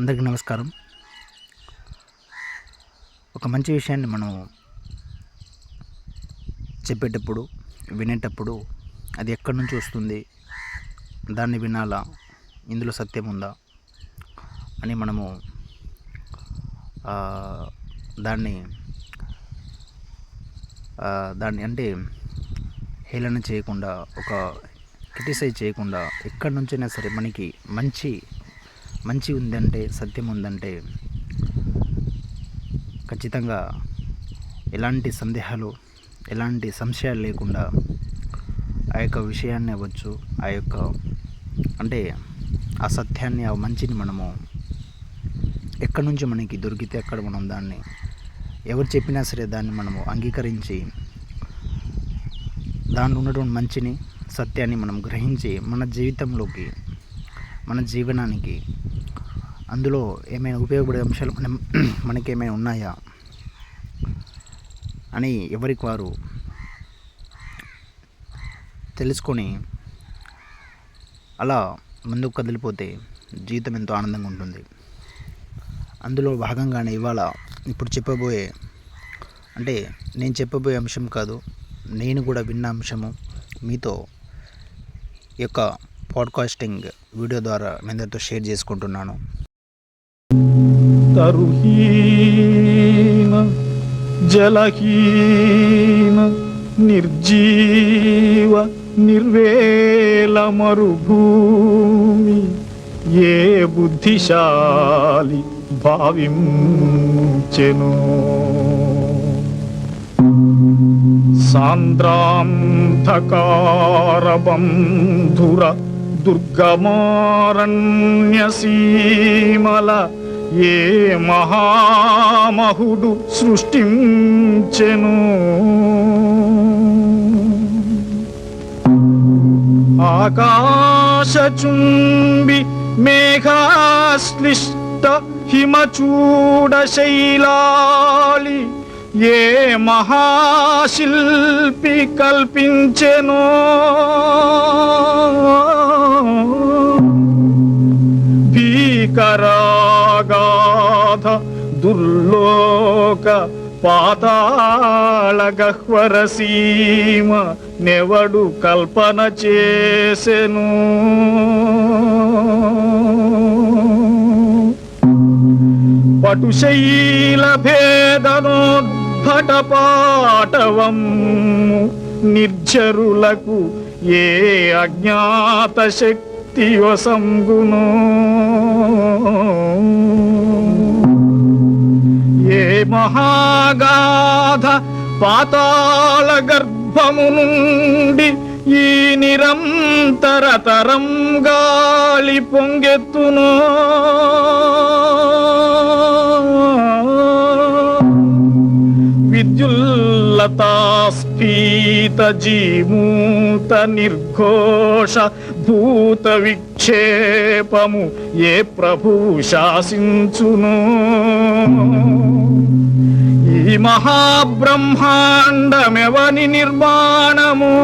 అందరికీ నమస్కారం. ఒక మంచి విషయాన్ని మనం చెప్పేటప్పుడు వినేటప్పుడు అది ఎక్కడి నుంచి వస్తుంది దాన్ని వినాలా ఇందులో సత్యం ఉందా అని మనము దాన్ని దాన్ని అంటే హేళన చేయకుండా ఒక క్రిటిసైజ్ చేయకుండా ఎక్కడి నుంచైనా సరే మనకి మంచి మంచి ఉందంటే సత్యం ఉందంటే ఖచ్చితంగా ఎలాంటి సందేహాలు ఎలాంటి సంశయాలు లేకుండా ఆ యొక్క విషయాన్ని అవ్వచ్చు ఆ యొక్క అంటే ఆ సత్యాన్ని ఆ మంచిని మనము ఎక్కడి నుంచి మనకి దొరికితే అక్కడ మనం దాన్ని ఎవరు చెప్పినా సరే దాన్ని మనము అంగీకరించి దాంట్లో ఉన్నటువంటి మంచిని సత్యాన్ని మనం గ్రహించి మన జీవితంలోకి మన జీవనానికి అందులో ఏమైనా ఉపయోగపడే అంశాలు మనం మనకి ఏమైనా ఉన్నాయా అని ఎవరికి వారు తెలుసుకొని అలా ముందుకు కదిలిపోతే జీవితం ఎంతో ఆనందంగా ఉంటుంది. అందులో భాగంగానే ఇవాళ ఇప్పుడు చెప్పబోయే అంటే నేను చెప్పబోయే అంశం కాదు నేను కూడా విన్న అంశము మీతో యొక్క పాడ్కాస్టింగ్ వీడియో ద్వారా మీ అందరితో షేర్ చేసుకుంటున్నాను. తరుహీన జలహీన నిర్జీవ నిర్వేల మరుభూమి ఏ బుద్ధిశాలి భావించెను. సాంద్రాంధకారబంధుర దుర్గమారణ్యసీమల ఏ మహామహుడు సృష్టించెను? ఆకాశచుంబి మేఘాశ్లిష్ట హిమచూడశైలాలి ఏ మహాశిల్పి కల్పించెనో? దుర్లోక పాతాళ గహ్వర సీమ నెవడు కల్పన చేసెను. పటుశైల భేదనోద్భట పాటవము నిర్జరులకు ఏ అజ్ఞాత శక్తి వసంగును. మహాగాధ పాతాళ గర్భము నుండి ఈ నిరంతర తరం గాలి పొంగెత్తును. విద్యుల్లతాస్ఫీత జీమూత నిర్ఘోష భూత విక్షేపము ఏ ప్రభువు శాసించును. ఈ మహాబ్రహ్మాండమెవని నిర్మాణము?